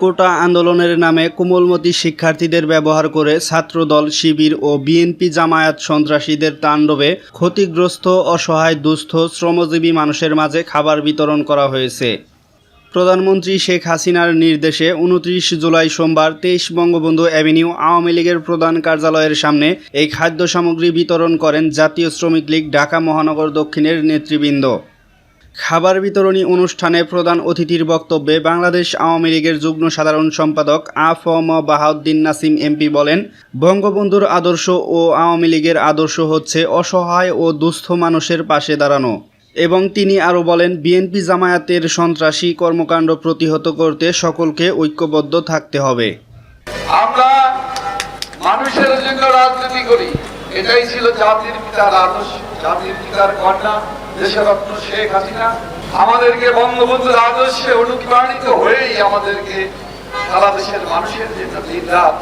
কোটা আন্দোলনের নামে কোমলমতি শিক্ষার্থীদের ব্যবহার করে ছাত্রদল, শিবির ও বিএনপি জামায়াত সন্ত্রাসীদের তাণ্ডবে ক্ষতিগ্রস্ত, অসহায়, দুস্থ, শ্রমজীবী মানুষের মাঝে খাবার বিতরণ করা হয়েছে। প্রধানমন্ত্রী শেখ হাসিনার নির্দেশে উনত্রিশ জুলাই সোমবার তেইশ বঙ্গবন্ধু অ্যাভিনিউ আওয়ামী লীগের প্রধান কার্যালয়ের সামনে এই খাদ্য সামগ্রী বিতরণ করেন জাতীয় শ্রমিক লীগ ঢাকা মহানগর দক্ষিণের নেতৃবৃন্দ। খাবার বিতরণী অনুষ্ঠানে প্রধান অতিথির বক্তব্যে বাংলাদেশ আওয়ামী লীগের যুগ্ম সাধারণ সম্পাদক আ ফ ম বাহাউদ্দিন নাসিম এমপি বলেন, বঙ্গবন্ধুর আদর্শ ও আওয়ামী লীগের আদর্শ হচ্ছে অসহায় ও দুস্থ মানুষের পাশে দাঁড়ানো। এবং তিনি আরও বলেন, বিএনপি জামায়াতের সন্ত্রাসী কর্মকাণ্ড প্রতিহত করতে সকলকে ঐক্যবদ্ধ থাকতে হবে। আমরা মানুষের জন্য রাজনীতি করি। এটাই ছিল জাতির পিতার আদর্শ। জাতির পিতার কন্যা দেশের রত্ন শেখ হাসিনা। আমাদেরকে বঙ্গবন্ধুর আদর্শে অনুপ্রাণিত হয়েই আমাদেরকে সারা দেশের মানুষের জন্য দিন রাত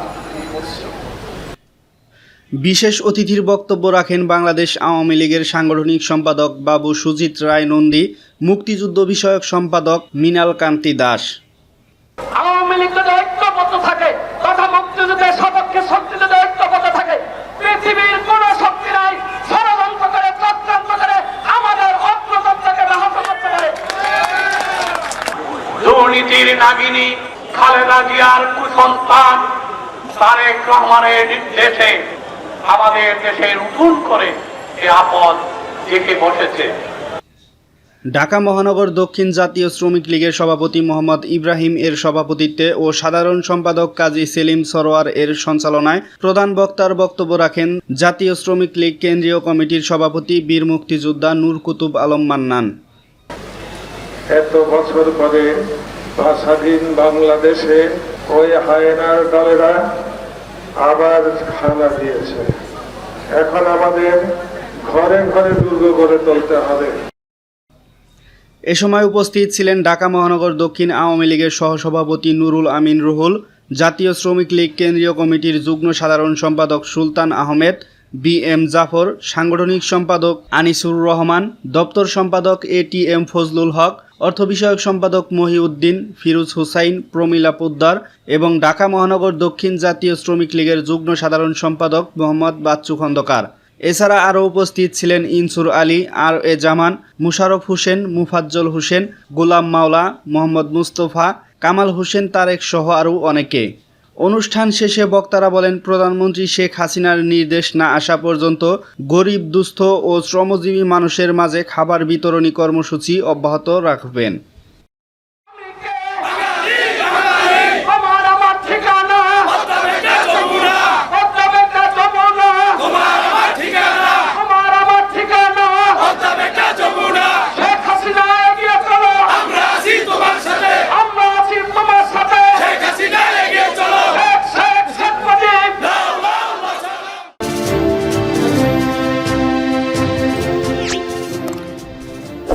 বিশেষ অতিথির বক্তব্য রাখেন বাংলাদেশ আওয়ামী লীগের সাংগঠনিক সম্পাদক বাবু সুজিত রায় নন্দী মুক্তিযুদ্ধ বিষয়ক সম্পাদক মিনাল কান্তি দাস। আওয়ামী লীগ যদি ঐক্যবদ্ধ থাকে তথা মুক্তিযুদ্ধের সপক্ষে শক্তি যদি ঐক্যবদ্ধ থাকে পৃথিবীর কোন শক্তি নাই ষড়যন্ত্র করে চক্রান্ত করে আমাদের অগ্রযাত্রাকে ব্যাহত করতে পারে। দুর্নীতির নাগিনী খালেদা জিয়ার কুসন্তান তারেক রহমানের নির্দেশে আমাদের দেশে নতুন করে এ আপদ ডেকে বসেছে। ঢাকা মহানগর দক্ষিণ জাতীয় শ্রমিক লীগের সভাপতি মোহাম্মদ ইব্রাহিম এর সভাপতিত্বে ও সাধারণ সম্পাদক কাজী সেলিম সরোয়ার এর সঞ্চালনায় প্রধান বক্তার বক্তব্য রাখেন জাতীয় শ্রমিক লীগ কেন্দ্রীয় কমিটির সভাপতি বীর মুক্তিযোদ্ধা নূর কুতুব আলম মান্নান। এত বছর পরে স্বাধীন বাংলাদেশে ওই হায়নার দলেরা আবার খানা দিয়েছে। এখন আমাদের ঘরে ঘরে দুর্গ গড়ে তুলতে হবে। এ সময় উপস্থিত ছিলেন ঢাকা মহানগর দক্ষিণ আওয়ামী লীগের সহসভাপতি নুরুল আমিন রুহুল, জাতীয় শ্রমিক লীগ কেন্দ্রীয় কমিটির যুগ্ম সাধারণ সম্পাদক সুলতান আহমেদ, বি এম জাফর, সাংগঠনিক সম্পাদক আনিসুর রহমান, দপ্তর সম্পাদক এ টি এম ফজলুল হক অর্থ বিষয়ক সম্পাদক মহিউদ্দিন ফিরোজ হুসাইন, প্রমীলা পোদ্দার এবং ঢাকা মহানগর দক্ষিণ জাতীয় শ্রমিক লীগের যুগ্ম সাধারণ সম্পাদক মোহাম্মদ বাচ্চু খন্দকার। এছাড়া আরও উপস্থিত ছিলেন ইনসুর আলী, আর এ জামান, মুশারফ হোসেন, মুফাজ্জল হোসেন, গোলাম মাওলা, মোহাম্মদ মুস্তফা, কামাল হোসেন তারেক সহ আরও অনেকে। অনুষ্ঠান শেষে বক্তারা বলেন, প্রধানমন্ত্রী শেখ হাসিনার নির্দেশ না আসা পর্যন্ত গরিব, দুস্থ ও শ্রমজীবী মানুষের মাঝে খাবার বিতরণী কর্মসূচি অব্যাহত রাখবেন।